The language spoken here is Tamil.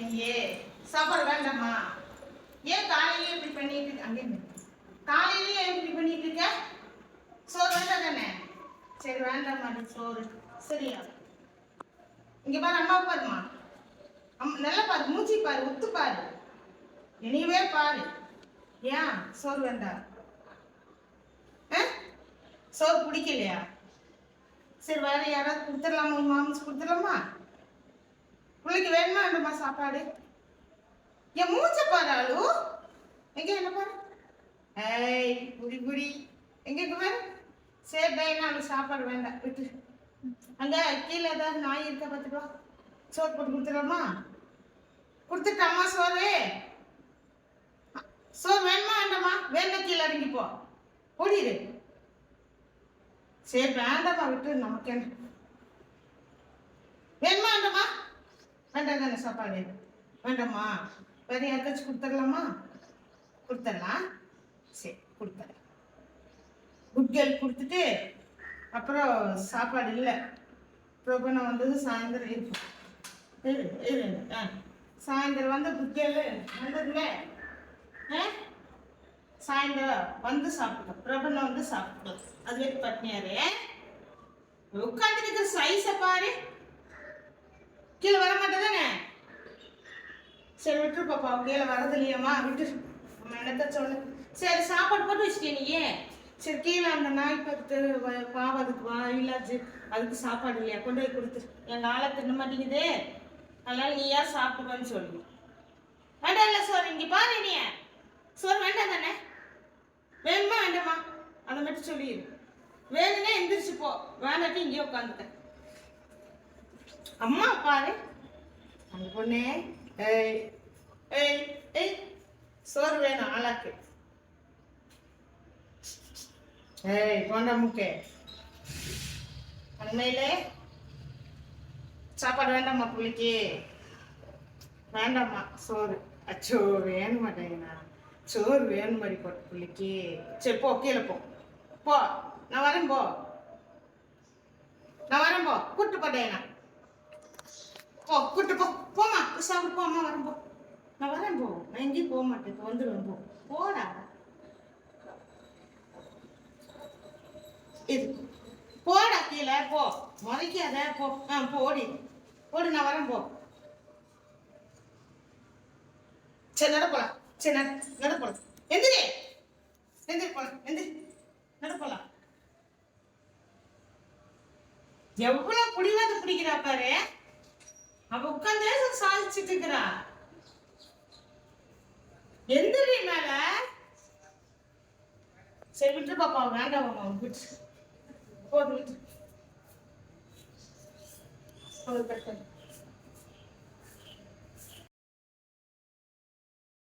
நீயே. சாப்பாடு வேண்டாமா ஏன் காலையிலே இப்படி பண்ணிட்டு இருக்க அங்கே காலையிலேயே ஏன் இப்படி பண்ணிட்டு இருக்க? சோறு வேண்டாம் தானே? சரி வேண்டாம் மாதிரி சோறு. சரியா? இங்கே பாரு அம்மா பாருமா அம் நல்லா பாரு மூச்சி பாரு உத்து பாரு. இனியவே பாரு. ஏன்? சோறு வேண்டாம். ஆ? சோறு பிடிக்கலையா? சரி வேற யாராவது கொடுத்துடலாமா? உங்க மாமிச்சு கொடுத்துடலாமா? பிள்ளைக்கு வேணுமா வேண்டுமா சாப்பாடு? என் மூச்ச பாரு ஆளு எங்க என்ன பாரு? ஏய் குடி குடி எங்க இருக்கு பாரு? சரி டேய் அவளுக்கு சாப்பாடு வேண்டாம். விட்டு. அங்க கீழே ஏதாவது நாய் இருக்கா பார்த்துக்கோ. சோறு போட்டு கொடுத்துடலாமா? கொடுத்துட்டாமா சோறு? சோறு வேணுமா வேண்டாமா? வேண்டாம் கீழே இறங்கி போ. ஓடிடு சரி வேண்டாமா விட்டு. நமக்கு என்ன? வேணுமா வேண்டாம் தானே சாப்பாடு வேண்டாமா வேற யாருக்காச்சும் கொடுத்துடலாமா? கொடுத்துடலாம் சரி கொடுத்துறேன் குட் கேர்ள் கொடுத்துட்டு அப்புறம் சாப்பாடு இல்லை. பிரபனம் வந்தது சாயந்தரம் இருக்கும் இரு இரு ஆ. சாயந்தரம் வந்து குட் கேர்ள் ஆ? சாயந்தரம் வந்து சாப்பிடும் பிரபலம் வந்து சாப்பிடும் அது வரைக்கும் பட்னியாரு உட்காந்துருக்க சைஸை கீழே வர மாட்டேதானே? சரி விட்டுரு பாப்பா. கீழே வரது இல்லையம்மா. விட்டு நம்ம என்னத்த சொல்லு? சரி சாப்பாடு போட்டு வச்சுட்டே நீயே சரி கீழே அந்த நாய் பத்து பாவம் அதுக்கு வா இல்லாச்சு அதுக்கு சாப்பாடு இல்லையா? கொண்டு போய் கொடுத்து எங்கள் ஆளை தின்ன மாட்டேங்குது. அதனால நீயா சாப்பிடுவேன்னு சொல்லு. வேண்டாம் இல்லை சோறு இங்கே பாரு நீ சோறு வேண்டாம் தானே? வேணுமா வேண்டாமா? அதை மட்டும் சொல்லிடு வேணும்னா எந்திரிச்சு போ. வேண்டாட்டி இங்கே உட்காந்துட்டேன் அம்மா பாரு. அந்த பொண்ணே ஏய் ஏய் ஏய் சோறு வேணும் ஆளாக்கு. ஏய் போண்டா முக்கே. உண்மையிலே சாப்பாடு வேண்டாமா புள்ளிக்கு. வேண்டாம்மா சோறு. அச்சோ வேணும் மாட்டேங்கண்ணா சோறு வேணும் மாதிரி போட்டு புள்ளிக்கு. சரி போ கீழே போ. போ நான் வரேன் போ. நான் வரேன் போ. கூப்பிட்டு போட்டேண்ணா போ கூட்டு போ. போமா உஷாவுக்கு போமா வரும் போ. நான் வரேன் போ. நான் எங்கேயும் போக மாட்டேன். இப்போ வந்துடுவேன் போ. போடா. இது. போடா கீழே போ. முறைக்காத போ. ஆ போடி போடு நான் வரேன் போ. சரி நடப்பலாம் சரி நட நடப்பலாம் எந்திரி. எந்திரி போலாம். எந்திரி. நட எவ்வளோ பிடிவாத பிடிக்கிறா பாரு. அவ உட்காந்தே சாதிச்சுட்டு இருக்கிறா. எந்திரி மேல. சரி விட்டு பாப்பா வேண்டாம் மாமா விட்டு போது விட்டு போது